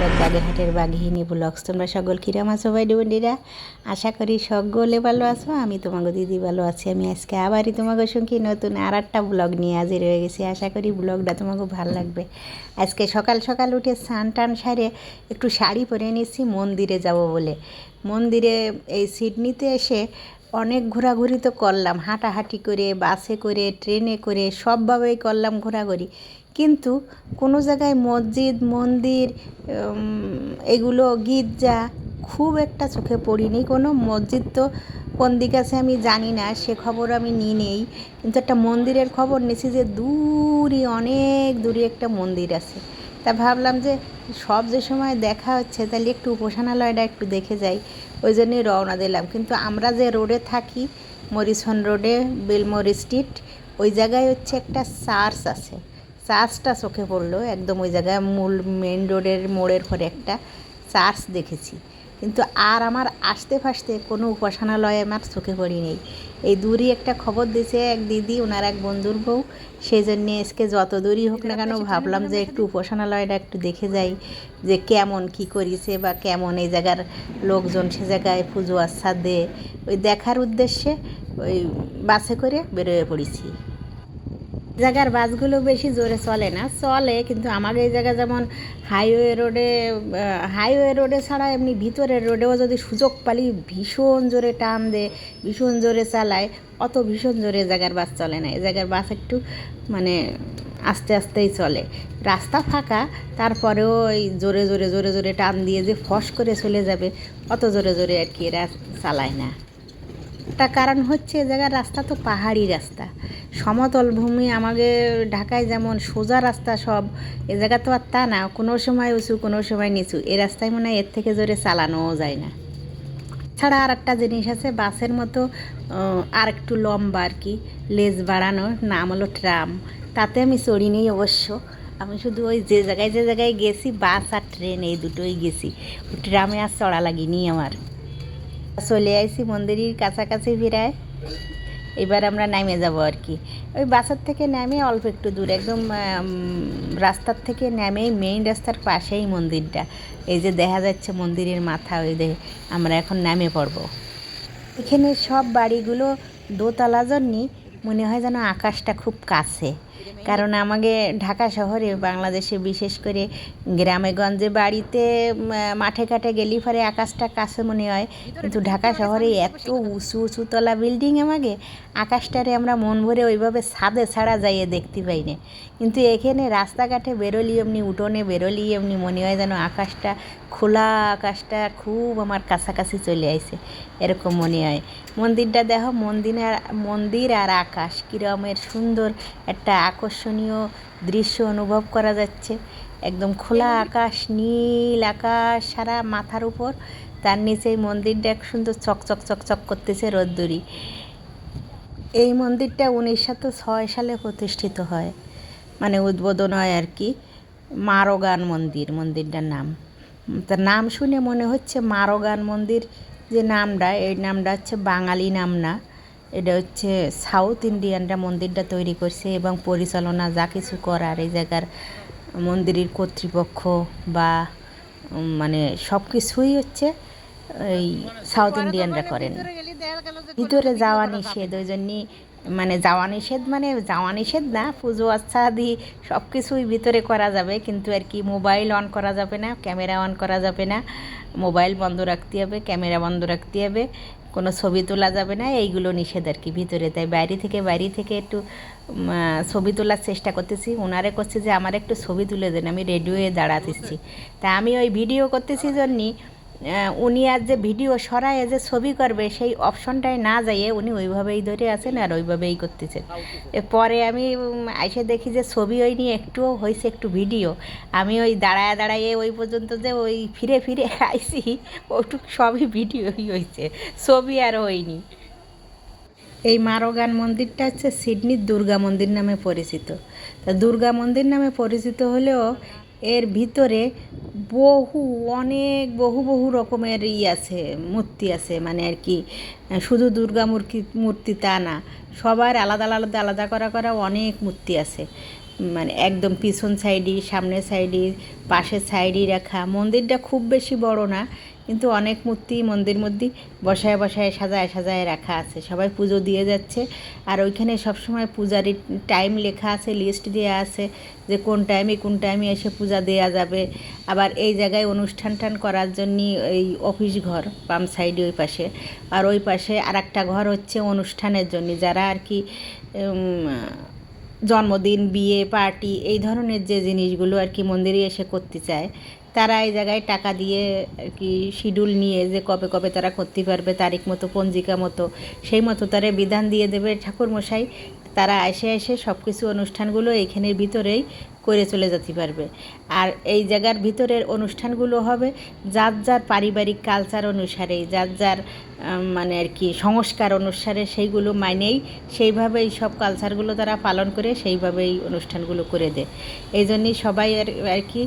Back বাগেরহাটের বাঘিনী blogs তোমরা সকল কিরাম আছো বাইডি বন্ডিরা আশা করি সকলে ভালো আছো। আমি তোমাকে দিদি ভালো আছি। আমি আজকে আবারই তোমাকে সঙ্গে নতুন আর একটা ব্লগ নিয়ে হাজির হয়ে গেছি। আশা করি ব্লগটা তোমাকে ভালো লাগবে। আজকে সকাল সকাল উঠে স্নান টান সারে একটু শাড়ি পরে নিয়েছি মন্দিরে যাব বলে। মন্দিরে এই সিডনিতে এসে অনেক ঘোরাঘুরি তো করলাম। হাঁটাহাঁটি করে, বাসে করে, ট্রেনে করে, সবভাবেই করলাম ঘোরাঘুরি। কিন্তু কোনো জায়গায় মসজিদ, মন্দির এগুলো গির্জা খুব একটা চোখে পড়িনি। কোনো মসজিদ তো কোন দিক আছে আমি জানি না, সে খবর আমি নিই নেই। কিন্তু একটা মন্দিরের খবর নিয়েছি যে দূরে অনেক দূরে একটা মন্দির আছে। তা ভাবলাম যে সব যে সময় দেখা হচ্ছে, তাহলে একটু উপাসনালয়টা একটু দেখে যাই। ওই জন্যই রওনা দিলাম। কিন্তু আমরা যে রোডে থাকি, মরিসন রোডে, বেলমোর স্ট্রিট, ওই জায়গায় হচ্ছে একটা চার্চ আছে। চার্চটা চোখে পড়ল, একদম ওই জায়গায় মূল মেন রোডের মোড়ের পরে একটা চার্চ দেখেছি। কিন্তু আর আমার আসতে ফাসতে কোনো উপাসনালয় আমার চোখে পড়ি নেই। এই দূরই একটা খবর দিয়েছে এক দিদি, ওনার এক বন্ধুর বউ। সেই জন্যে আজকে যত দূরই হোক না কেন ভাবলাম যে একটু উপাসনালয়টা একটু দেখে যাই যে কেমন কি করিছে বা কেমন এই জায়গার লোকজন সে জায়গায় পুজো আচ্ছা দে ওই দেখার উদ্দেশ্যে ওই বাসে করে বেরোয় পড়েছি। জায়গার বাসগুলো বেশি জোরে চলে না, চলে কিন্তু আমাদের এই জায়গা যেমন হাইওয়ে রোডে হাইওয়ে রোডে ছাড়া এমনি ভিতরের রোডেও যদি সুযোগ পালি ভীষণ জোরে টান দে, ভীষণ জোরে চালায়, অত ভীষণ জোরে জায়গার বাস চলে না। এই জায়গার বাস একটু মানে আস্তে আস্তেই চলে। রাস্তা ফাঁকা, তারপরেও ওই জোরে জোরে জোরে জোরে টান দিয়ে যে ফস করে চলে যাবে, অত জোরে জোরে আর কি এরা চালায় না। একটা কারণ হচ্ছে এ জায়গার রাস্তা তো পাহাড়ি রাস্তা। সমতল ভূমি, আমাদের ঢাকায় যেমন সোজা রাস্তা সব, এ জায়গা তো আর তা না, কোনো সময় উঁচু, কোনো সময় নিচু। এ রাস্তায় মনে হয় এর থেকে জোরে চালানোও যায় না। ছাড়া আর একটা জিনিস আছে, বাসের মতো আর একটু লম্বা আর কি, লেজ বাড়ানো নাম হলো ট্রাম। তাতে আমি চড়িনি অবশ্য। আমি শুধু ওই যে জায়গায় যে জায়গায় গেছি, বাস আর ট্রেন, এই দুটোই গেছি। ট্রামে আর চড়া লাগিনি আমার। চলে আইছি মন্দিরের কাছাকাছি ফিরায়। এবার আমরা নামে যাব আর কি। ওই বাসার থেকে নেমে অল্প একটু দূর, একদম রাস্তার থেকে নেমেই মেইন রাস্তার পাশেই মন্দিরটা। এই যে দেখা যাচ্ছে মন্দিরের মাথা, ওই দে আমরা এখন নামে পড়ব। এখানে সব বাড়িগুলো দোতলা জন্যই মনে হয় যেন আকাশটা খুব কাছে। কারণ আমাকে ঢাকা শহরে, বাংলাদেশে বিশেষ করে গ্রামে গঞ্জে বাড়িতে মাঠে ঘাটে গেলি পরে আকাশটা কাছে মনে হয়। কিন্তু ঢাকা শহরে এত উঁচু উঁচু তলা বিল্ডিং আমাকে, আকাশটারে আমরা মন ভরে ওইভাবে ছাদে ছাড়া যাইয়ে দেখতে পাই না। কিন্তু এখানে রাস্তাঘাটে বেরোলি এমনি, উঠোনে বেরোলি এমনি মনে হয় যেন আকাশটা খোলা আকাশটা খুব আমার কাছাকাছি চলে আইছে, এরকম মনে হয়। মন্দিরটা দেখো, মন্দির আর মন্দির আর আকাশ, কীরমের সুন্দর একটা আকর্ষণীয় দৃশ্য অনুভব করা যাচ্ছে। একদম খোলা আকাশ, নীল আকাশ, সারা মাথার উপর। তার নিচে এই মন্দিরটা এক সুন্দর চকচক চকচক করতেছে রোদ্দুরি এই মন্দিরটা উনিশশো ছয় সালে প্রতিষ্ঠিত হয়। মানে উদ্বোধন হয় আর কি, মারোগান মন্দির, মন্দিরটার নাম। তার নাম শুনে মনে হচ্ছে মারোগান মন্দির যে নামটা, এই নামটা হচ্ছে বাঙালি নাম না। এটা হচ্ছে সাউথ ইন্ডিয়ানরা মন্দিরটা তৈরি করছে এবং পরিচালনা যা কিছু করার এই জায়গার মন্দিরের কর্তৃপক্ষ বা মানে সব কিছুই হচ্ছে এই সাউথ ইন্ডিয়ানরা করেন। ভিতরে যাওয়া নিষেধ, ওই জন্যই মানে যাওয়া নিষেধ মানে যাওয়া নিষেধ না, পুজো আচ্ছা আদি সব কিছুই ভিতরে করা যাবে, কিন্তু আর কি মোবাইল অন করা যাবে না, ক্যামেরা অন করা যাবে না, মোবাইল বন্ধ রাখতে হবে, ক্যামেরা বন্ধ রাখতে হবে কোনো ছবি তোলা যাবে না, এইগুলো নিষেধ আর কি ভিতরে। তাই বাইরে থেকে বাইরে থেকে একটু ছবি তোলার চেষ্টা করতেছি। ওনারে করছে যে, আমার একটু ছবি তুলে দেন, আমি রেডিওয়ে দাঁড়াতেছি। তা আমি ওই ভিডিও করতেছি জন্যই উনি আর যে ভিডিও সরায় যে ছবি করবে, সেই অপশনটায় না যাইয়ে উনি ওইভাবেই ধরে আছেন আর ওইভাবেই করতেছেন। পরে আমি এসে দেখি যে ছবি ওই নিয়ে একটুও হয়েছে একটু ভিডিও। আমি ওই দাঁড়ায় দাঁড়াইয়ে ওই পর্যন্ত যে ওই ফিরে ফিরে আইছি ওটুক সবই ভিডিওই হয়েছে ছবি আর হয়নি এই মারোগান মন্দিরটা হচ্ছে সিডনির দুর্গা মন্দির নামে পরিচিত। তা দুর্গা মন্দির নামে পরিচিত হলেও এর ভিতরে বহু, অনেক বহু বহু রকমের ই আছে, মূর্তি আছে মানে আর কি শুধু দুর্গা মূর্তি মূর্তি তা না, সবার আলাদা আলাদা আলাদা করা করা অনেক মূর্তি আছে। মানে একদম পিছন সাইডে সামনের সাইডে পাশের সাইডে রাখা। মন্দিরটা খুব বেশি বড় না, কিন্তু অনেক মূর্তি মন্দির মধ্যে বসায় বসায় সাজায় সাজায় রাখা আছে। সবাই পুজো দিয়ে যাচ্ছে। আর ওইখানে সবসময় পূজারি টাইম লেখা আছে লিস্ট দেওয়া আছে যে কোন টাইমে কোন টাইমে এসে পূজা দেওয়া যাবে। আবার এই জায়গায় অনুষ্ঠান টান করার জন্য এই অফিস ঘর, বাম সাইডে ওই পাশে। আর ওই পাশে আর একটা ঘর হচ্ছে অনুষ্ঠানের জন্য। যারা আর কি জন্মদিন, বিয়ে, পার্টি এই ধরনের যে জিনিসগুলো আর কি মন্দিরে এসে করতে চায়, তারা এই জায়গায় টাকা দিয়ে আর কি শিডিউল নিয়ে যে কবে কবে তারা করতে পারবে, তারিখ মতো, পঞ্জিকা মতো, সেই মতো তারা বিধান দিয়ে দেবে ঠাকুরমশাই। তারা এসে এসে সব কিছু অনুষ্ঠানগুলো এইখানের ভিতরেই করে চলে যেতে পারবে। আর এই জায়গার ভিতরের অনুষ্ঠানগুলো হবে যার যার পারিবারিক কালচার অনুসারে, যার যার মানে আর কি সংস্কার অনুসারে সেইগুলো মানেই সেইভাবেই সব কালচারগুলো তারা পালন করে সেইভাবেই অনুষ্ঠানগুলো করে দেয়। এই জন্যই সবাই আর আর কি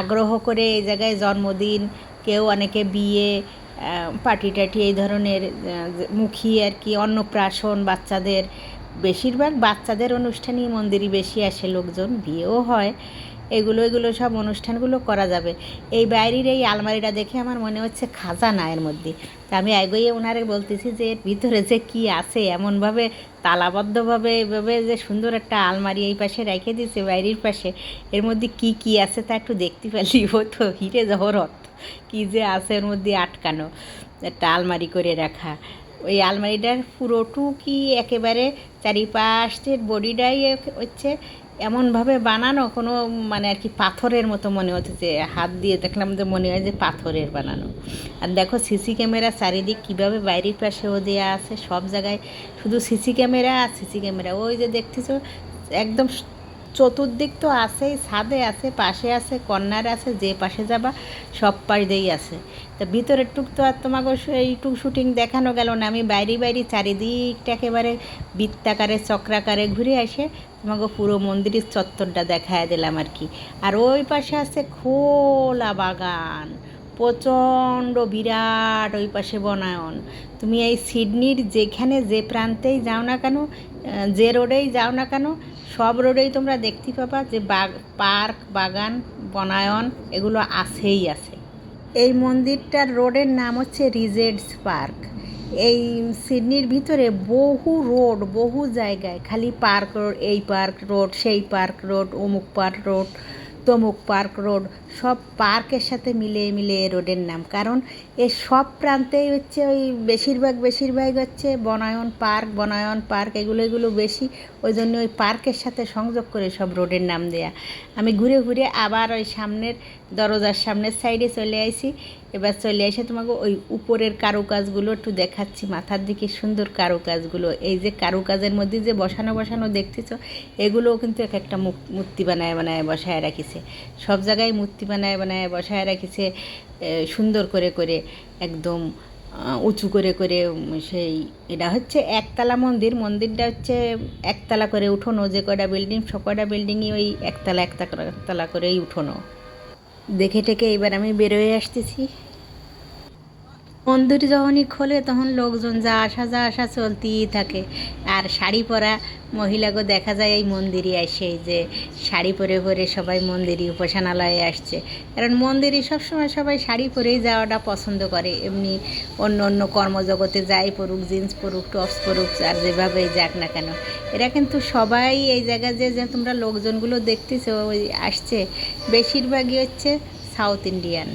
আগ্রহ করে এই জায়গায় জন্মদিন, কেউ অনেকে বিয়ে পার্টি টাটি এই ধরনের মুখী আর কি অন্নপ্রাশন বাচ্চাদের বেশিরভাগ বাচ্চাদের অনুষ্ঠানই মন্দিরই বেশি আসে, লোকজন, বিয়েও হয়। এগুলো এগুলো সব অনুষ্ঠানগুলো করা যাবে। এই বাইরের এই আলমারিটা দেখে আমার মনে হচ্ছে খাজানা এর মধ্যে। তা আমি এগোয়ে ওনারে বলতেছি যে, এর ভিতরে যে কি আছে, এমনভাবে তালাবদ্ধভাবে, এভাবে যে সুন্দর একটা আলমারি এই পাশে রেখে দিয়েছে, বাইরের পাশে, এর মধ্যে কি কি আছে তা একটু দেখতে পেলি ও তো হিরে জহরত। কি যে আছে এর মধ্যে আটকানো, একটা আলমারি করে রাখা। ওই আলমারিটার পুরোটু কি একেবারে চারিপাশের বডিটাই হচ্ছে এমনভাবে বানানো, কোনো মানে আর কি পাথরের মতো মনে হচ্ছে যে হাত দিয়ে দেখলাম যে মনে হয় যে পাথরের বানানো। আর দেখো সিসি ক্যামেরা চারিদিক কীভাবে বাইরের পাশেও দেওয়া আছে সব জায়গায় শুধু সিসি ক্যামেরা আর সিসি ক্যামেরা। ওই যে দেখতেছো, একদম চতুর্দিক তো আছেই ছাদে আছে, পাশে আছে, কর্নার আছে, যে পাশে যাবা সব পাশ দিয়েই আছে। তা ভিতরের টুক তো আর তোমাকে এইটুক শুটিং দেখানো গেল না। আমি বাইরে বাইরে চারিদিকটা একেবারে বৃত্তাকারে, চক্রাকারে ঘুরে এসে তোমাকে পুরো মন্দিরের চত্বরটা দেখায় দিলাম আর কি। আর ওই পাশে আছে খোলা বাগান, প্রচণ্ড বিরাট ওই পাশে বনায়ন। তুমি এই সিডনির যেখানে যে প্রান্তেই যাও না কেন যে রোডেই যাও না কেন সব রোডেই তোমরা দেখতে পাবা যে পার্ক, বাগান, বনায়ন, এগুলো আছেই আছে। এই মন্দিরটার রোডের নাম হচ্ছে রিজেডস পার্ক। এই সিডনির ভিতরে বহু রোড, বহু জায়গায়, খালি পার্ক রোড, এই পার্ক রোড, সেই পার্ক রোড, অমুক পার্ক রোড তমুক পার্ক রোড, সব পার্কের সাথে মিলিয়ে মিলিয়ে রোডের নাম। কারণ এর সব প্রান্তেই হচ্ছে ওই বেশিরভাগ বেশিরভাগ হচ্ছে বনায়ন পার্ক বনায়ন পার্ক, এগুলো এগুলো বেশি। ওই জন্য ওই পার্কের সাথে সংযোগ করে সব রোডের নাম দেয়া। আমি ঘুরে ঘুরে আবার ওই সামনের দরজার সামনের সাইডে চলে আইছি। এবার চলে এসে তোমাকে ওই উপরের কারুকাজগুলো একটু দেখাচ্ছি, মাথার দিকে সুন্দর কারুকাজগুলো। এই যে কারুকাজের মধ্যে যে বসানো বসানো দেখতেছ, এগুলোও কিন্তু এক একটা মূর্তি বানায় বানায় বসায় রাখিছে। সব জায়গায় মূর্তি বানায় বানায় বসায় রাখিছে সুন্দর করে করে, একদম উঁচু করে করে সেই এটা হচ্ছে একতলা মন্দির। মন্দিরটা হচ্ছে একতলা করে উঠোনো, যে কয়টা বিল্ডিং সব বিল্ডিংই ওই একতলা একতলা একতলা করেই উঠোনো। দেখে টেকে এবার আমি বেরোয় আসতেছি। মন্দির যখনই খোলে, তখন লোকজন যা আসা যা আসা চলতেই থাকে। আর শাড়ি পরা মহিলাকে দেখা যায় এই মন্দিরে আসে যে শাড়ি পরে পরে সবাই মন্দিরে উপাসনালয়ে আসছে। কারণ মন্দিরে সবসময় সবাই শাড়ি পরেই যাওয়াটা পছন্দ করে। এমনি অন্য অন্য কর্মজগতে যাই পড়ুক জিন্স পরুক টপস পরুক আর যেভাবেই যাক না কেন। এরা কিন্তু সবাই এই জায়গায় যে যে তোমরা লোকজনগুলো দেখতেছো, ওই আসছে। বেশিরভাগই হচ্ছে সাউথ ইন্ডিয়ান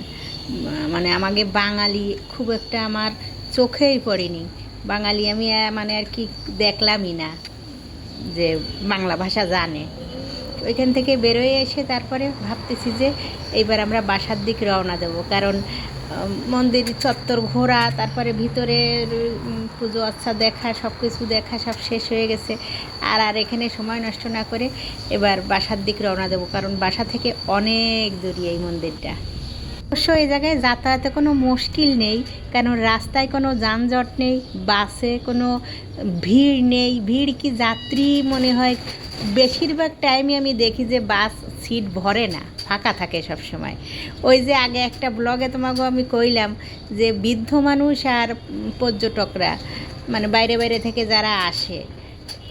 মানে আমাকে বাঙালি খুব একটা আমার চোখেই পড়েনি। বাঙালি আমি মানে আর কি দেখলামই না যে বাংলা ভাষা জানে। ওইখান থেকে বেরোয় এসে তারপরে ভাবতেছি যে এইবার আমরা বাসার দিক রওনা দেব। কারণ মন্দির চত্বর ঘোরা, তারপরে ভিতরের পুজো আচ্ছা দেখা সব কিছু দেখা, সব শেষ হয়ে গেছে। আর আর এখানে সময় নষ্ট না করে এবার বাসার দিক রওনা দেবো, কারণ বাসা থেকে অনেক দূরে এই মন্দিরটা। অবশ্য এই জায়গায় যাতায়াতে কোনো মুশকিল নেই, কারণ রাস্তায় কোনো যানজট নেই, বাসে কোনো ভিড় নেই। ভিড় কি যাত্রী মনে হয়? বেশিরভাগ টাইমে আমি দেখি যে বাস সিট ভরে না। ফাঁকা থাকে সব সময় ওই যে আগে একটা ব্লগে তোমাকে আমি কইলাম যে বৃদ্ধ মানুষ আর পর্যটকরা মানে বাইরে বাইরে থেকে যারা আসে,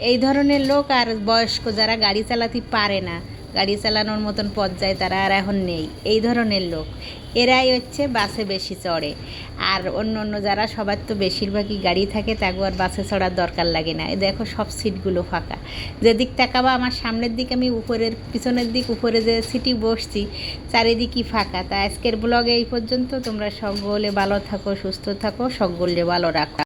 এই ধরনের লোক আর বয়স্ক যারা গাড়ি চালাতে পারে না, গাড়ি চালানোর মতন পর্যায়ে তারা আর এখন নেই। এই ধরনের লোক। এরাই হচ্ছে বাসে বেশি চড়ে। আর অন্য অন্য যারা, সবার তো বেশিরভাগই গাড়ি থাকে তাকে আর বাসে চড়ার দরকার লাগে না। দেখো সব সিটগুলো ফাঁকা। যেদিক তাকাবা, আমার সামনের দিক, আমি উপরের, পিছনের দিক, উপরে যে সিটি বসছি, চারিদিকই ফাঁকা। তা আজকের ব্লগে এই পর্যন্ত। তোমরা সকলে ভালো থাকো, সুস্থ থাকো সকলে ভালো রাখো।